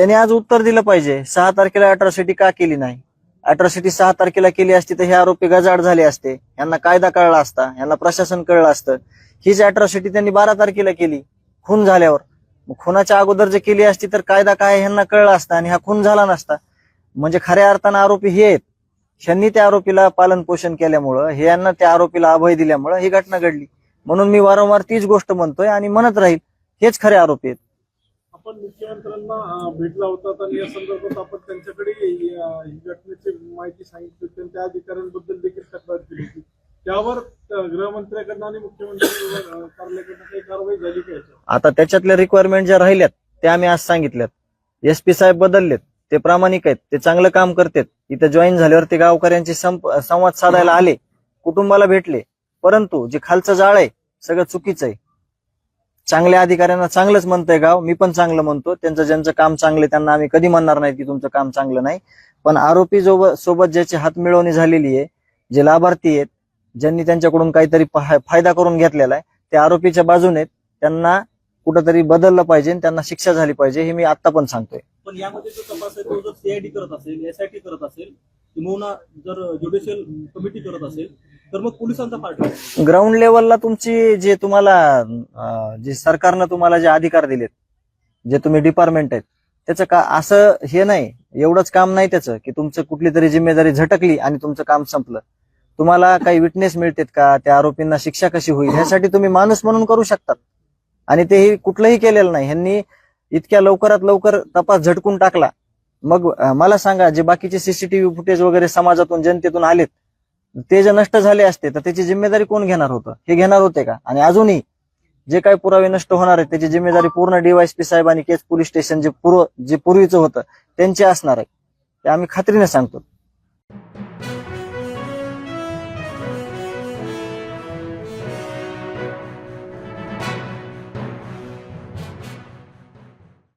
त्याने आज उत्तर दिलं पाहिजे. सहा तारखेला अट्रॉसिटी का केली नाही? अट्रॉसिटी सहा तारखेला केली असती तर हे आरोपी गजाड झाले असते. यांना कायदा कळला असता यांना प्रशासन कळलं असतं. हीच अट्रॉसिटी त्यांनी बारा तारखेला केली. खून झाल्यावर. खुनाच्या अगोदर जे केली असती तर कायदा काय ह्यांना कळला असता आणि हा खून झाला नसता. म्हणजे खऱ्या अर्थानं आरोपी हे आहेत. ह्यांनी त्या आरोपीला पालन पोषण केल्यामुळं हे यांना त्या आरोपीला अभय दिल्यामुळं ही घटना घडली. म्हणून मी वारंवार तीच गोष्ट म्हणतोय आणि म्हणत राहील हेच खरे आरोपी आहेत. आपण मुख्यमंत्र्यांना भेटला होता. आणि या संदर्भात आपण त्यांच्याकडे ही घटनेची माहिती सांगितली होती आणि त्या अधिकाऱ्यांबद्दल देखील तक्रार केली होती. त्यावर गृहमंत्र्याकडनं आणि मुख्यमंत्री कार्यालयाकडनं काही कारवाई झाली का आता त्याच्यातल्या रिक्वायरमेंट ज्या राहिल्यात त्या आम्ही आज सांगितल्यात. एस पी साहेब बदललेत. ते प्रामाणिक आहेत. ते चांगलं काम करतात. इथं जॉईन झाल्यावर ते गावकऱ्यांशी संवाद साधायला आले. कुटुंबाला भेटले. परंतु जे खालचं जाळ आहे सगळं चुकीचं आहे. चांगल्या अधिकाऱ्यांना चांगलंच म्हणतंय गाव. मी पण चांगलं म्हणतो. त्यांचं ज्यांचं काम चांगलं त्यांना आम्ही कधी म्हणणार नाही की तुमचं काम चांगलं नाही. पण आरोपी जो सोबत ज्याची हातमिळवणी झालेली आहे जे लाभार्थी आहेत ज्यांनी त्यांच्याकडून काहीतरी फायदा करून घेतलेला आहे ते आरोपीच्या बाजूने त्यांना कुठंतरी बदललं पाहिजे त्यांना शिक्षा झाली पाहिजे हे मी आता पण सांगतोय. पण यामध्ये जो तपास आहे तो जर सीआयडी करत असेल एसआयटी करत असेल किंवा जर ज्युडिशियल कमिटी करत असेल तर मग पोलिसांचा पार्ट ग्राउंड लेवलला तुमची जे तुम्हाला जे सरकारनं तुम्हाला जे अधिकार दिलेत जे तुम्ही डिपार्टमेंट आहेत त्याचं का असं हे नाही एवढंच काम नाही त्याचं की तुमचं कुठली तरी जिम्मेदारी झटकली आणि तुमचं काम संपलं. तुम्हाला काही विटनेस मिळतेत का? त्या आरोपींना शिक्षा कशी होईल? ह्यासाठी तुम्ही माणूस म्हणून करू शकतात. आणि तेही कुठलंही केलेलं नाही. ह्यांनी इतक्या लवकरात लवकर तपास झटकून टाकला मग मला सांगा जे बाकीचे सीसीटीव्ही फुटेज वगैरे समाजातून जनतेतून आलेत ते जे नष्ट झाले असते तर त्याची जिम्मेदारी कोण घेणार होतं? हे घेणार होते का? आणि अजूनही जे काही पुरावे नष्ट होणार आहेत त्याची जिम्मेदारी पूर्ण डीवायसपी साहेब आणि केस पोलीस स्टेशन जे पूर्व जे पूर्वीचं होतं त्यांची असणार आहे ते आम्ही खात्रीने सांगतो.